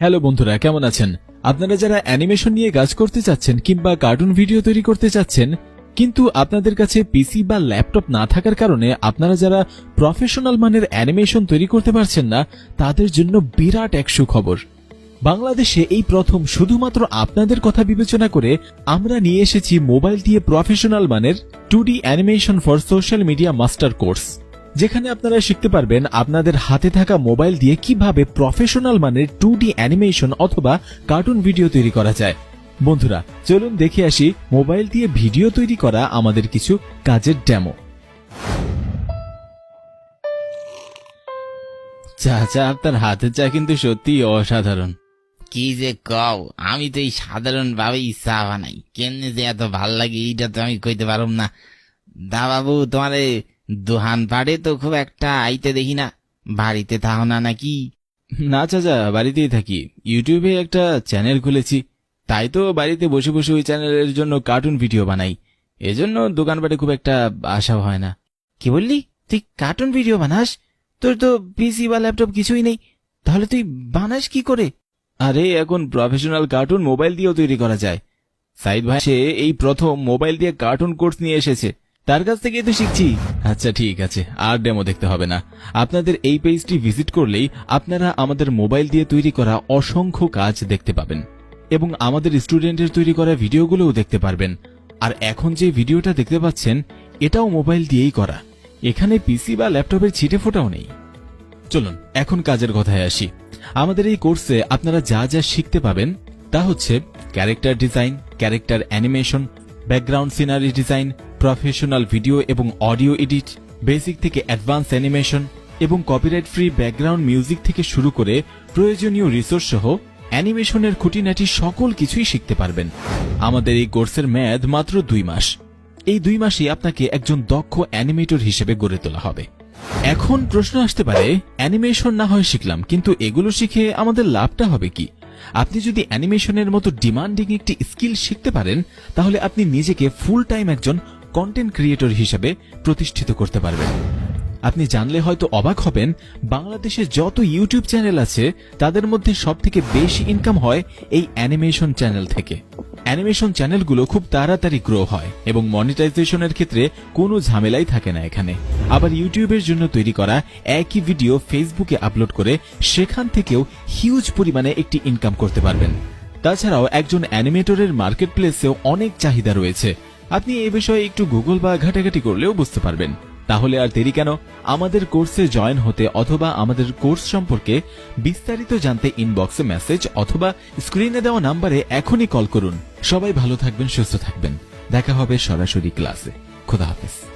Hello বন্ধুরা, কেমন আছেন? আপনারা যারা অ্যানিমেশন নিয়ে কাজ করতে চাচ্ছেন কিংবা কার্টুন ভিডিও তৈরি করতে চাচ্ছেন, কিন্তু আপনাদের কাছে পিসি বা ল্যাপটপ না থাকার কারণে আপনারা যারা প্রফেশনাল মানের অ্যানিমেশন তৈরি করতে পারছেন না, তাদের জন্য বিরাট এক সুখবর। বাংলাদেশে এই প্রথম শুধুমাত্র আপনাদের কথা বিবেচনা করে আমরা নিয়ে এসেছি মোবাইল দিয়ে প্রফেশনাল মানের two D animation for social media master course. যেখানে আপনারা শিখতে পারবেন আপনাদের হাতে থাকা মোবাইল দিয়ে কীভাবে প্রফেশনাল মানের টু ডি অ্যানিমেশন অথবা কার্টুন ভিডিও তৈরি করা যায়। বন্ধুরা, চলুন দেখে আসি মোবাইল দিয়ে ভিডিও তৈরি করা আমাদের কিছু কাজের ডেমো চা চা আপনার হাতের চা কিন্তু সত্যি অসাধারণ। কি যে কও, আমি তো এই সাধারণ ভাবেই চা বানাই। কেমনে যে এত ভালো লাগে, এইটা তো আমি কইতে পারব না। দা বাবু, তোমার দোহান পাড়ে তো খুব একটা আইতে দেখি না। বাড়িতে থাও না নাকি? না চাচা বাড়িতেই থাকি। ইউটিউবে একটা চ্যানেল খুলেছি। তাই তো বাড়িতে বসে বসে ওই চ্যানেলের জন্য কার্টুন ভিডিও বানাই। এজন্য দোকানপাটে খুব একটা আসা হয় না। কি বললি? তুই কার্টুন ভিডিও বানাস? তোর তো পিসি বা ল্যাপটপ কিছুই নেই। তাহলে তুই বানাস কি করে? আরে এখন প্রফেশনাল কার্টুন মোবাইল দিয়েও তৈরি করা যায়। সাইদ ভাই সে এই প্রথম মোবাইল দিয়ে কার্টুন কোর্স নিয়ে এসেছে। তার কাছ থেকেই তো শিখছি। আচ্ছা ঠিক আছে। আর ডেমো দেখতে হবে না। আপনাদের এই পেজটি ভিজিট করলেই আপনারা আমাদের মোবাইল দিয়ে তৈরি করা অসংখ্য কাজ দেখতে পাবেন এবং আমাদের স্টুডেন্টের তৈরি করা ভিডিওগুলোও দেখতে পারবেন। আর এখন যে ভিডিওটা দেখতে পাচ্ছেন, এটাও মোবাইল দিয়েই করা। এখানে পিসি বা ল্যাপটপের ছিটে ফোটাও নেই। চলুন, এখন কাজের কথায় আসি। আমাদের এই কোর্সে আপনারা যা যা শিখতে পাবেন তা হচ্ছে character design character animation background scenery design professional video এবং অডিও এডিট বেসিক থেকে অ্যাডভান্স অ্যানিমেশন এবং কপিরাইট ফ্রি ব্যাকগ্রাউন্ড মিউজিক থেকে শুরু করে প্রয়োজনীয় রিসোর্স সহ অ্যানিমেশনের খুঁটিনাটি সকল কিছুই শিখতে পারবেন। আমাদের এই কোর্সের মেয়াদ মাত্র দুই মাস। এই দুই মাসে আপনাকে একজন দক্ষ অ্যানিমেটর হিসেবে গড়ে তোলা হবে। এখন প্রশ্ন আসতে পারে অ্যানিমেশন না হয় শিখলাম, কিন্তু এগুলো শিখে আমাদের লাভটা হবে কি? আপনি যদি অ্যানিমেশনের মতো ডিমান্ডিং একটি স্কিল শিখতে পারেন, তাহলে আপনি নিজেকে ফুল টাইম একজন কন্টেন্ট ক্রিয়েটর হিসেবে প্রতিষ্ঠিত করতে পারবেন। আপনি জানলে হয়তো অবাক হবেন, বাংলাদেশে যত ইউটিউব চ্যানেল আছে, তাদের মধ্যে সব থেকে বেশি ইনকাম হয় এই অ্যানিমেশন চ্যানেল থেকে। অ্যানিমেশন চ্যানেলগুলো খুব তাড়াতাড়ি গ্রো হয় এবং মনিটাইজেশনের ক্ষেত্রে কোনো ঝামেলাই থাকে না এখানে। আবার ইউটিউবের জন্য তৈরি করা একই ভিডিও ফেসবুকে আপলোড করে সেখান থেকেও হিউজ পরিমাণে একটি ইনকাম করতে পারবেন। তাছাড়াও একজন অ্যানিমেটরের মার্কেট প্লেসেও অনেক চাহিদা রয়েছে। আপনি এ বিষয়ে একটু গুগল বা ঘাটাঘাটি করলেও বুঝতে পারবেন। তাহলে আর দেরি কেন? আমাদের কোর্সে জয়েন হতে অথবা আমাদের কোর্স সম্পর্কে বিস্তারিত জানতে ইনবক্সে মেসেজ অথবা স্ক্রিনে দেওয়া নাম্বারে এখনই কল করুন। সবাই ভালো থাকবেন, সুস্থ থাকবেন। দেখা হবে সরাসরি ক্লাসে। খোদা হাফেজ।